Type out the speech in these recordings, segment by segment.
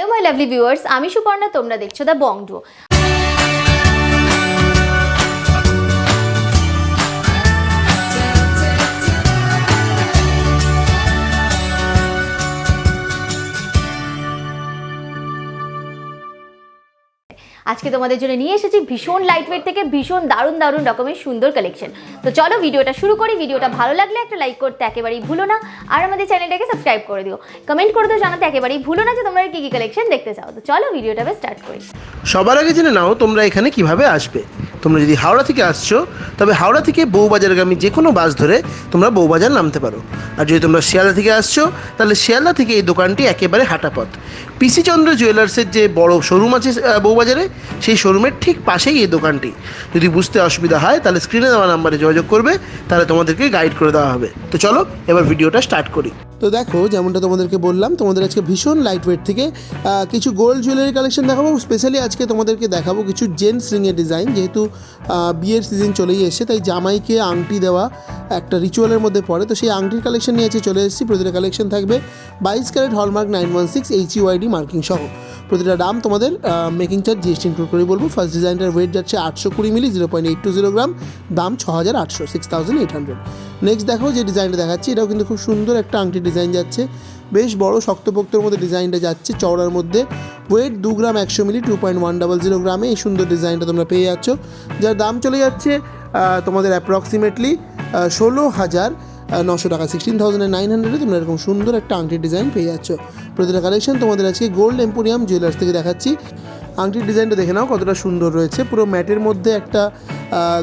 Hello my lovely viewers আমি সুপর্ণা তোমরা দেখছ দ্য বংডু। আজকে তোমাদের জন্য নিয়ে এসেছি ভীষণ লাইট ওয়েট থেকে ভীষণ দারুণ দারুণ রকমের সুন্দর কালেকশন তো চলো ভিডিওটা শুরু করি, ভিডিওটা ভালো লাগলে একটা লাইক করতে একেবারেই ভুলো না, আর আমাদের চ্যানেলটাকে সাবস্ক্রাইব করে দিও। কমেন্ট করে দিও জানাতে একেবারেই ভুলো না যে তোমরা কী কী কালেকশন দেখতে চাও। তো চলো ভিডিওটা স্টার্ট করি। সবার আগে জেনে নাও তোমরা এখানে কীভাবে আসবে। তোমরা যদি হাওড়া থেকে আসছো, তবে হাওড়া থেকে বউবাজারগামী যে কোনো বাস ধরে তোমরা বউবাজার নামতে পারো। আর যদি তোমরা শিয়ালদা থেকে আসছো, তাহলে শিয়ালদা থেকে এই দোকানটি একেবারে হাঁটাপথ। পিসি চন্দ্র জুয়েলার্সের যে বড় শোরুম আছে বউবাজারে, সেই শোরুমের ঠিক পাশেই এই দোকানটি। যদি বুঝতে অসুবিধা হয়, তাহলে স্ক্রিনে দেওয়া নাম্বারে যোগাযোগ করবে, তাহলে তোমাদেরকে গাইড করে দেওয়া হবে। তো চলো, এবার ভিডিওটা স্টার্ট করি। তো দেখো, যেমনটা তোমাদেরকে বললাম, তোমাদের আজকে ভীষণ লাইট ওয়েট থেকে কিছু গোল্ড জুয়েলারি কালেকশন দেখাবো। স্পেশালি আজকে তোমাদেরকে দেখাবো কিছু জেন্টস রিংয়ের ডিজাইন যেহেতু বিয়ের সিজন চলেই এসেছে, তাই জামাইকে আংটি দেওয়া একটা রিচুয়ালের মধ্যে পড়ে। তো সেই আংটির কালেকশন নিয়ে আজকে চলে এসেছি, প্রতিটা কালেকশন থাকবে বাইশ carat hallmark nine one six H UID marking সহ। প্রতিটা দাম তোমাদের মেকিং চার্জ জিএসটি ইনক্লুড করে বলব। ফার্স্ট ডিজাইনটার ওয়েট যাচ্ছে আটশো কুড়ি milli zero point eight two zero gram দাম ছ হাজার আটশো six thousand eight hundred next দেখো যে ডিজাইনটা দেখাচ্ছি, এটাও কিন্তু খুব সুন্দর একটা আংটি ডিজাইন যাচ্ছে। বেশ বড় শক্তপোক্তর মধ্যে ডিজাইনটা যাচ্ছে। চওড়ার মধ্যে ওয়েট দু গ্রাম একশো milli two point one double zero গ্রামে এই সুন্দর ডিজাইনটা তোমরা পেয়ে যাচ্ছ। যার দাম চলে যাচ্ছে তোমাদের অ্যাপ্রক্সিমেটলি ষোলো হাজার নশো টাকা সিক্সটিন থাউজেন্ড নাইন হান্ড্রেডে তোমরা এরকম সুন্দর একটা আংটির ডিজাইন পেয়ে যাচ্ছ। প্রতিটা কালেকশন তোমাদের আজকে গোল্ড এম্পোরিয়াম জুয়েলার্স থেকে দেখাচ্ছি। আংটির ডিজাইনটা দেখে নাও কতটা সুন্দর রয়েছে। পুরো ম্যাটের মধ্যে একটা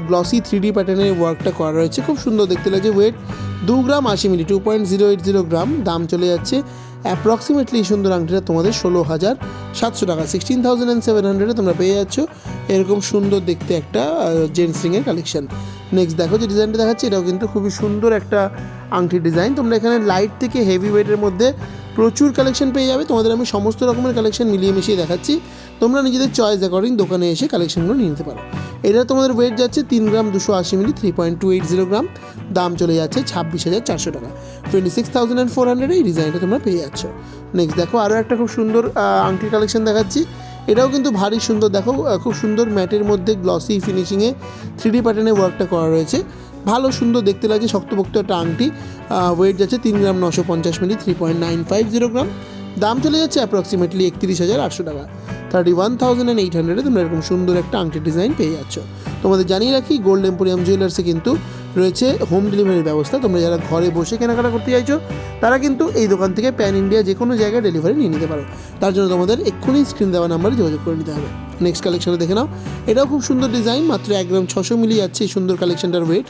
গ্লসি থ্রি ডি প্যাটার্নের ওয়ার্কটা করা রয়েছে। খুব সুন্দর দেখতে লাগছে ওয়েট দু গ্রাম আশি milli two point zero eight zero gram. দাম চলে যাচ্ছে অ্যাপ্রক্সিমেটলি সুন্দর আংটিটা তোমাদের ষোলো হাজার সাতশো টাকা। সিক্সটিন থাউজেন্ড অ্যান্ড সেভেন হান্ড্রেডে তোমরা পেয়ে যাচ্ছ এরকম সুন্দর দেখতে একটা জেন্টস রিংয়ের কালেকশন নেক্সট দেখো যে ডিজাইনটা দেখাচ্ছে, এটাও কিন্তু খুবই সুন্দর একটা আংটির ডিজাইন তোমরা এখানে লাইট থেকে হেভি ওয়েটের মধ্যে প্রচুর কালেকশন পেয়ে যাবে। তোমাদের আমি সমস্ত রকমের কালেকশন মিলিয়ে মিশিয়ে দেখাচ্ছি। তোমরা নিজেদের চয়েস অ্যাকর্ডিং দোকানে এসে কালেকশনগুলো নিয়ে নিতে পারো। এটা তোমাদের ওয়েট যাচ্ছে তিন গ্রাম দুশো আশি milli three point two eight zero gram. দাম চলে যাচ্ছে ছাব্বিশ হাজার চারশো টাকা। Twenty six thousand and four hundred এই ডিজাইনটা তোমরা পেয়ে যাচ্ছ। নেক্সট দেখো আরও একটা খুব সুন্দর আংটির কালেকশন দেখাচ্ছি। এটাও কিন্তু ভারী সুন্দর, দেখো খুব সুন্দর ম্যাটের মধ্যে গ্লসি ফিনিশিংয়ে থ্রি ডি প্যাটার্নে ওয়ার্কটা করা রয়েছে। ভালো সুন্দর, দেখতে লাগে শক্তপোক্ত একটা আংটি। ওয়েট যাচ্ছে তিন গ্রাম নশো পঞ্চাশ milli three point nine five zero gram. দাম চলে যাচ্ছে অ্যাপ্রক্সিমেটলি একত্রিশ হাজার আটশো টাকা। Thirty one thousand and eight হান্ড্রেডে তোমরা এরকম সুন্দর একটা আংটির ডিজাইন পেয়ে যাচ্ছ। তোমাদের জানিয়ে রাখি গোল্ড এম্পোরিয়াম জুয়েলার্সে কিন্তু রয়েছে হোম ডেলিভারির ব্যবস্থা। তোমরা যারা ঘরে বসে কেনাকাটা করতে চাইছো, তারা কিন্তু এই দোকান থেকে প্যান ইন্ডিয়া যে কোনো জায়গায় ডেলিভারি নিয়ে নিতে পারো। তার জন্য তোমাদের এক্ষুনি স্ক্রিন দেওয়া নাম্বারে যোগাযোগ করে নিতে হবে। নেক্সট কালেকশনে দেখে নাও। এটাও খুব সুন্দর ডিজাইন মাত্র এক গ্রাম ছশো মিলি যাচ্ছে এই সুন্দর কালেকশনটার ওয়েট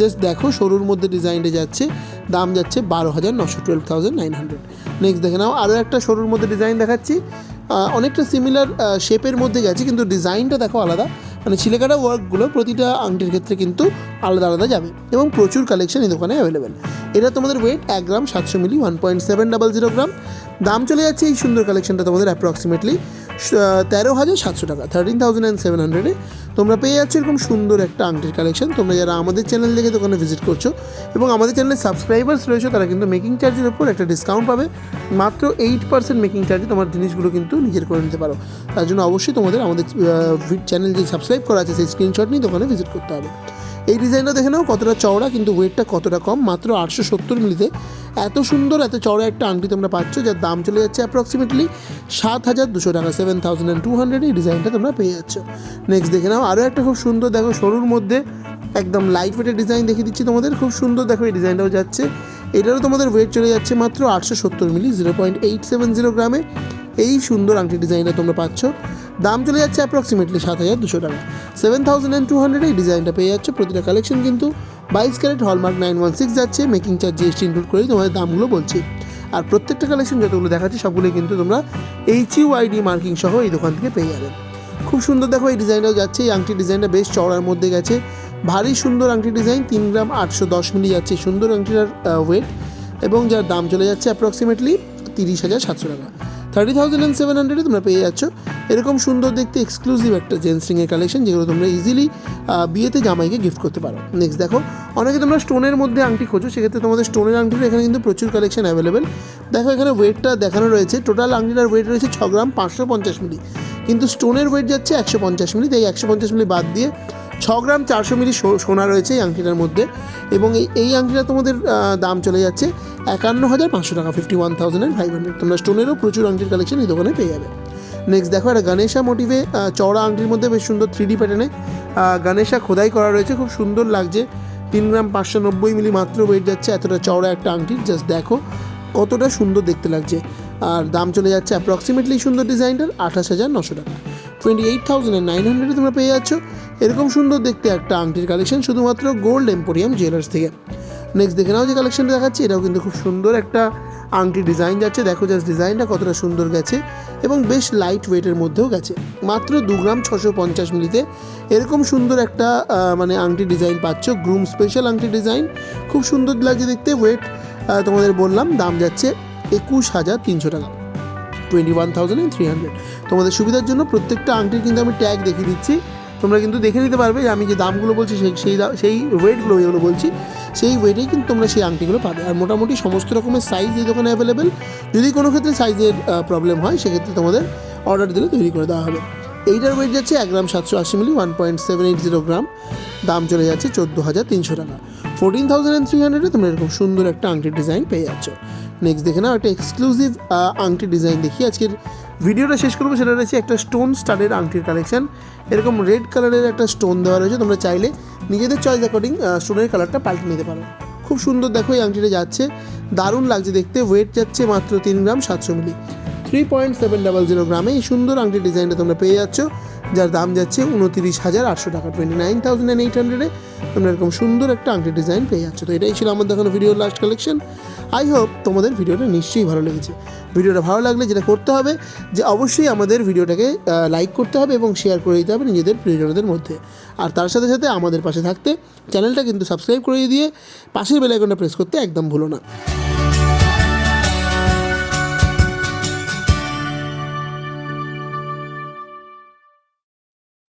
জাস্ট দেখো সরুর মধ্যে ডিজাইনটা যাচ্ছে, দাম যাচ্ছে বারো হাজার নশো twelve thousand nine hundred next দেখে নাও। আরও একটা সরুর মধ্যে ডিজাইন দেখাচ্ছি। অনেকটা সিমিলার শেপের মধ্যে গেছে, কিন্তু ডিজাইনটা দেখো আলাদা। মানে ছিলেকাটা ওয়ার্কগুলো প্রতিটা আংটির ক্ষেত্রে কিন্তু আলাদা আলাদা যাবে এবং প্রচুর কালেকশন এই দোকানে অ্যাভেলেবেল এটা তোমাদের ওয়েট এক গ্রাম সাতশো milli one point seven double zero gram দাম চলে যাচ্ছে এই সুন্দর কালেকশনটা তোমাদের অ্যাপ্রক্সিমেটলি তেরো হাজার সাতশো টাকা থার্টিন থাউজেন্ড অ্যান্ড সেভেন হান্ড্রেডে তোমরা পেয়ে যাচ্ছ এরকম সুন্দর একটা আংটির কালেকশন তোমরা যারা আমাদের চ্যানেল দেখে দোকানে ভিজিট করছ এবং আমাদের চ্যানেলের সাবস্ক্রাইবার্স রয়েছে, তারা কিন্তু মেকিং চার্জের উপর একটা ডিসকাউন্ট পাবে। মাত্র এইট পার্সেন্ট মেকিং চার্জে তোমার জিনিসগুলো কিন্তু নিজের করে নিতে পারো। তার জন্য অবশ্যই তোমাদের আমাদের চ্যানেল যে সাবস্ক্রাইব করা আছে, সেই স্ক্রিনশট নিয়ে দোকানে ভিজিট করতে হবে। এই ডিজাইনটা দেখে নাও, কতটা চওড়া, কিন্তু ওয়েটটা কতটা কম, মাত্র আটশো সত্তর মিলিতে। এত সুন্দর, এত চওড়া একটা আংটি তোমরা পাচ্ছ, যার দাম চলে যাচ্ছে অ্যাপ্রক্সিমেটলি সাত হাজার দুশো টাকা seven thousand and two hundred এই ডিজাইনটা তোমরা পেয়ে যাচ্ছ। নেক্সট দেখে নাও আরও একটা খুব সুন্দর, দেখো সরুর মধ্যে একদম লাইট ওয়েটের ডিজাইন দেখিয়ে দিচ্ছি তোমাদের, খুব সুন্দর, দেখো এই ডিজাইনটাও যাচ্ছে। এটারও তোমাদের ওয়েট চলে যাচ্ছে মাত্র আটশো সত্তর milli zero point eight seven zero গ্রামে। এই সুন্দর আংটি ডিজাইনটা তোমরা পাচ্ছ। দাম চলে যাচ্ছে অ্যাপ্রক্সিমেটলি সাত হাজার দুশো টাকা। Seven thousand and two hundred এই ডিজাইনটা পেয়ে যাচ্ছে, প্রতিটা কালেকশন কিন্তু বাইশ carat hallmark nine one six যাচ্ছে মেকিং চার্জ জিএসটি ইনক্লুড করেই তোমাদের দামগুলো বলছি। আর প্রত্যেকটা কালেকশন যতগুলো দেখাচ্ছি, সবগুলোই কিন্তু তোমরা এইচ ইউআইডি মার্কিং সহ এই দোকান থেকে পেয়ে যাবে। খুব সুন্দর দেখো এই ডিজাইনটাও যাচ্ছে, এই আংটি ডিজাইনটা বেশ চওড়ার মধ্যে গেছে। ভারী সুন্দর আংটি ডিজাইন, তিন গ্রাম আটশো দশ মিলি যাচ্ছে সুন্দর আংটিটার ওয়েট এবং যার দাম চলে যাচ্ছে অ্যাপ্রক্সিমেটলি তিরিশ হাজার সাতশো টাকা। থার্টি থাউজেন্ড অ্যান্ড সেভেন হান্ড্রেডে তোমরা পেয়ে যাচ্ছ। এরকম সুন্দর দেখতে এক্সক্লুসিভ একটা জেন্টস রিংয়ের কালেকশন যেগুলো তোমরা ইজিলি বিয়েতে জামাইকে গিফট করতে পারো। নেক্সট দেখো, অনেকে তোমরা স্টোনের মধ্যে আংটি খোঁজো, সেক্ষেত্রে তোমাদের স্টোনের আংটির এখানে কিন্তু প্রচুর কালেকশন অ্যাভেলেবেল দেখো, এখানে ওয়েটটা দেখানো রয়েছে। টোটাল আংটিটার ওয়েট রয়েছে ছ গ্রাম পাঁচশো পঞ্চাশ মিলি কিন্তু স্টোনের ওয়েট যাচ্ছে একশো পঞ্চাশ মিলি তাই একশো পঞ্চাশ মিলি বাদ দিয়ে ছ গ্রাম চারশো মিলি সোনা রয়েছে এই আংটিটার মধ্যে। এবং এই এই আংটিটা তোমাদের দাম চলে যাচ্ছে একান্ন হাজার পাঁচশো টাকা fifty one thousand and five hundred তোমরা স্টোনেরও প্রচুর আংটির কালেকশন এই দোকানে পেয়ে যাবে। নেক্সট দেখো, একটা গণেশা মোটিভে চওড়া আংটির মধ্যে বেশ সুন্দর থ্রি ডি প্যাটার্নে গণেশা খোদাই করা রয়েছে, খুব সুন্দর লাগছে। তিন গ্রাম পাঁচশো নব্বই মিলি মাত্র ওয়েট যাচ্ছে, এতটা চওড়া একটা আংটি জাস্ট দেখো, কতটা সুন্দর দেখতে লাগছে। আর দাম চলে যাচ্ছে অ্যাপ্রক্সিমেটলি সুন্দর ডিজাইনটার আঠাশ হাজার নশো টাকা। টোয়েন্টি এইট থাউজেন্ড নাইন হান্ড্রেডে তোমরা পেয়ে যাচ্ছ। এরকম সুন্দর দেখতে একটা আংটির কালেকশন শুধুমাত্র গোল্ড এম্পোরিয়াম জুয়েলার্স থেকে। নেক্সট দেখে নাও যে কালেকশনটা দেখাচ্ছি, এটাও কিন্তু খুব সুন্দর একটা আংটি ডিজাইন যাচ্ছে। দেখো জাস্ট ডিজাইনটা কতটা সুন্দর গেছে এবং বেশ লাইট ওয়েটের মধ্যেও গেছে। মাত্র দু গ্রাম ছশো পঞ্চাশ মিলিতে এরকম সুন্দর একটা মানে আংটি ডিজাইন পাচ্ছ। গ্রুম স্পেশাল আংটি ডিজাইন খুব সুন্দর লাগছে দেখতে। ওয়েট তোমাদের বললাম, দাম যাচ্ছে একুশ হাজার তিনশো টাকা। Twenty one thousand three hundred তোমাদের সুবিধার জন্য প্রত্যেকটা আংটির কিন্তু আমি ট্যাগ দেখিয়ে দিচ্ছি। তোমরা কিন্তু দেখে নিতে পারবে যে আমি যে দামগুলো বলছি, সেই সেই সেই ওয়েটগুলো ওইগুলো বলছি, সেই ওয়েটেই কিন্তু তোমরা সেই আংটিগুলো পাবে। আর মোটামুটি সমস্ত রকমের সাইজ এই দোকানে অ্যাভেলেবেল যদি কোনো ক্ষেত্রে সাইজের প্রবলেম হয়, সেক্ষেত্রে তোমাদের অর্ডার দিলে তৈরি করে দেওয়া হবে। এইটার ওয়েট যাচ্ছে এক গ্রাম সাতশো আশি milli one point seven eight zero gram. দাম চলে যাচ্ছে চোদ্দ হাজার তিনশো টাকা। ফোরটিন থাউজেন্ড অ্যান্ড থ্রি হান্ড্রেডে তোমরা এরকম সুন্দর একটা আংটির ডিজাইন পেয়ে যাচ্ছ। নেক্সট দেখে নাও একটা এক্সক্লুসিভ আংটি ডিজাইন দেখি। আজকের ভিডিওটা শেষ করব, সেটা রয়েছে একটা স্টোন স্টাডের আংটির কালেকশন এরকম রেড কালারের একটা স্টোন দেওয়া রয়েছে, তোমরা চাইলে নিজেদের চয়েস অ্যাকর্ডিং স্টোনের কালারটা পাল্টে নিতে পারো। খুব সুন্দর দেখো এই আংটিটা যাচ্ছে। দারুণ লাগছে দেখতে ওয়েট যাচ্ছে মাত্র তিন গ্রাম সাতশো milli. Three point seven double zero গ্রামে এই সুন্দর আংটি ডিজাইনটা তোমরা পেয়ে যাচ্ছ, যার দাম যাচ্ছে উনতিরিশ হাজার আটশো টাকা টোয়েন্টি নাইন থাউজেন্ড এইট হান্ড্রেডে তোমরা এরকম সুন্দর একটা আংটি ডিজাইন পেয়ে যাচ্ছ। তো এটাই ছিল আমার দেখানো ভিডিওর লাস্ট কালেকশন আই হোপ তোমাদের ভিডিওটা নিশ্চয়ই ভালো লেগেছে। ভিডিওটা ভালো লাগলে যেটা করতে হবে, যে অবশ্যই আমাদের ভিডিওটাকে লাইক করতে হবে এবং শেয়ার করে দিতে হবে নিজেদের প্রিয়জনদের মধ্যে। আর তার সাথে সাথে আমাদের পাশে থাকতে চ্যানেলটা কিন্তু সাবস্ক্রাইব করে দিয়ে পাশের বেলাইকনটা প্রেস করতে একদম ভুলো না।